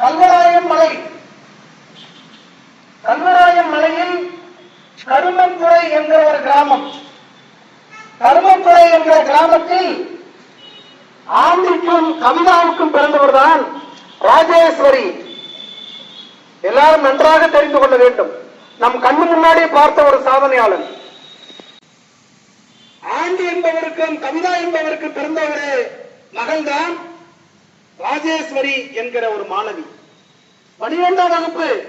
கல்வராயன் மலை. கல்வராயன் மலையில் கருமத்துறை என்ற ஒரு கிராமம். கருமத்துறை என்ற கிராமத்தில் ஆண்டிக்கும் கவிதாவுக்கும் பிறந்தவர்தான் ராஜேஸ்வரி. எல்லாரும் நன்றாக தெரிந்து கொள்ள வேண்டும். நம் கண்ணு முன்னாடியே பார்த்த ஒரு சாதனையாளன். ஆண்டி என்பவருக்கும் கவிதா என்பவருக்கு பிறந்த ஒரு மகள்தான் ராஜேஸ்வரி என்கிற ஒரு மாணவி. பனிரெண்டாம் வகுப்பு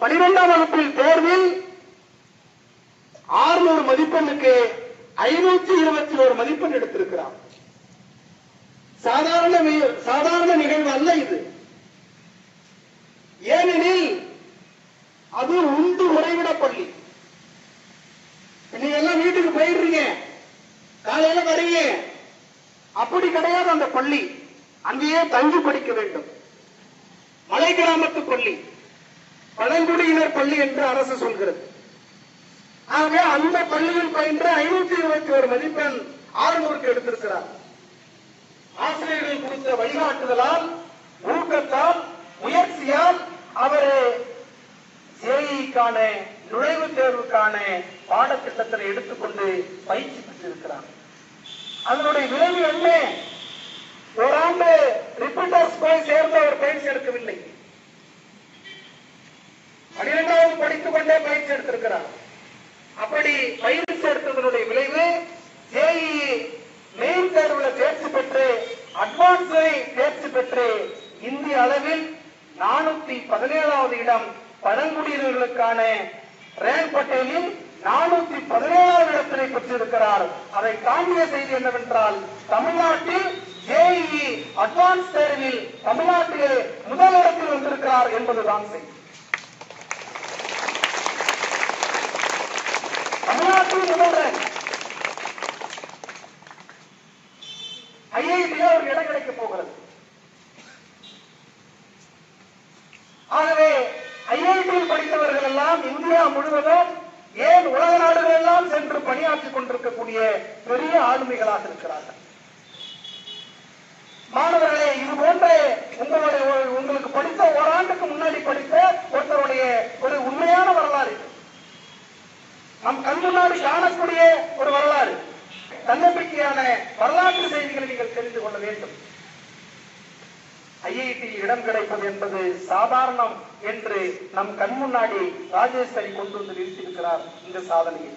பனிரெண்டாம் வகுப்பில் தேர்வில் ஆறுநூறு மதிப்பெண்ணுக்கு ஐநூத்தி இருபத்தி ஒரு மதிப்பெண் எடுத்திருக்கிறார். சாதாரண சாதாரண நிகழ்வு அல்ல இது. ஏனெனில் அது உண்டு உறைவிட பள்ளி. நீங்க எல்லாம் வீட்டுக்கு போயிடுறீங்க. காலையில வரீங்க. அப்படி கிடையாது அந்த பள்ளி. அங்கேயே தங்கி படிக்க வேண்டும். மலை கிராமத்து பள்ளி. பழங்குடியினர் பள்ளி என்று அரசு சொல்கிறது. ஆகவே அந்த பள்ளியில் பயின்ற ஐநூத்தி இருபத்தி ஒரு மதிப்பெண் ஆறுநூறுக்கு எடுத்திருக்கிறார். ஆசிரியர்கள் கொடுத்த வழிகாட்டுதலால் ஊக்கத்தால் முயற்சியால் அவர் ஜேஇக்கான நுழைவுத் தேர்வுக்கான பாடத்திட்டத்தை எடுத்துக்கொண்டு பயிற்சி பெற்றிருக்கிறார். அதனுடைய விளைவு என்ன? கொண்டே எடுத்திருக்கிறார். அப்படி பயிற்சி எடுத்ததனுடைய விளைவு ஜேஇ மெயின் தேர்வுல தேர்ச்சி பெற்று அட்வான்ஸ் தேர்ச்சி பெற்று இந்திய அளவில் நானூத்தி பதினேழாவது இடம் பழங்குடியினர்களுக்கான ரேங்க் பட்டியலில் நானூத்தி பதினேழாவது இடத்தினை பெற்றிருக்கிறார். அதை தாண்டிய செய்தி என்னவென்றால் தமிழ்நாட்டில் ஜேஇ அட்வான்ஸ் தேர்வில் தமிழ்நாட்டிலே முதல் இடத்தில் வந்திருக்கிறார் என்பதுதான் செய்தி தமிழ்நாட்டில் முதல் ரேங்க் ஐஐடியில் ஒரு இடம் கிடைக்க போகிறது. ஆகவே ஐஐடியில் படித்தவர்கள் எல்லாம் இந்தியா முழுவதும் ஏன் உலக நாடுகள் எல்லாம் சென்று பணியாற்றிக் கொண்டிருக்கக்கூடிய பெரிய ஆளுமைகளாக இருக்கிறார்கள் மாணவர்களே இது போன்ற உங்களுடைய ஒரு- உங்களுக்கு படித்த ஓராண்டுக்கு முன்னாடி படித்த ஒருத்தருடைய ஒரு உண்மையான வரலாறு இது. நம் கண் முன்னாடி காணக்கூடிய ஒரு வரலாறு. தன்னம்பிக்கையான வரலாற்று செய்திகளை நீங்கள் தெரிந்து கொள்ள வேண்டும். ஐஐடி இடம் கிடைப்பது என்பது சாதாரணம் என்று நம் கண் முன்னாடி ராஜேஸ்வரி கொண்டு வந்து நிறுத்தியிருக்கிறார் இந்த சாதனையை.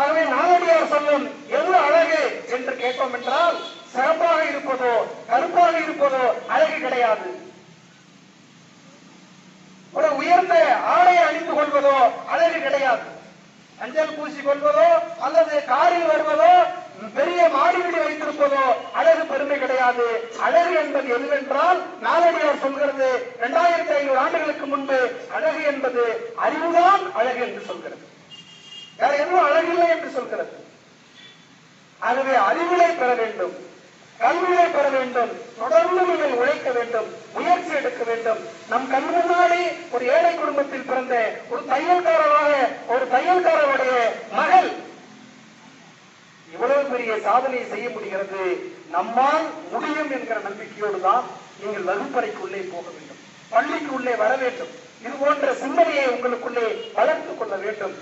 ஆகவே நாளடியார் சொல்லும் எவ்வளவு அழகு என்று கேட்டோம் என்றால் சிறப்பாக இருப்பதோ கருப்பாக இருப்பதோ அழகு கிடையாது. ஒரு உயர்ந்த ஆடைய அணிந்து கொள்வதோ அழகு கிடையாது. அஞ்சல் பூசி கொள்வதோ அல்லது காரில் வருவதோ பெரிய மாடி வீடு வைத்திருப்பதோ அழகு பெருமை கிடையாது. அழகு என்பது எதுவென்றால் நாளடியார் சொல்கிறது இரண்டாயிரத்தி ஐநூறு ஆண்டுகளுக்கு முன்பு அழகு என்பது அறிவுதான் அழகு என்று சொல்கிறது. வேற எதுவும் அழகில்லை என்று சொல்கிறது. ஆகவே அறிவிலை பெற வேண்டும். கல்வியை பெற வேண்டும் தொடர்ந்து நீங்கள் உழைக்க வேண்டும் முயற்சி எடுக்க வேண்டும். நம் கண் முன்னாடி ஒரு ஏழை குடும்பத்தில் பிறந்த ஒரு தையல்காரராக ஒரு தையல்காரருடைய மகள் இவ்வளவு பெரிய சாதனை செய்ய முடிகிறது. நம்மால் முடியும் என்கிற நம்பிக்கையோடு தான் நீங்கள் வகுப்பறைக்குள்ளே போக வேண்டும். பள்ளிக்கு உள்ளே வர வேண்டும். இது போன்ற சிந்தனையை உங்களுக்குள்ளே வளர்த்துக் கொள்ள வேண்டும்.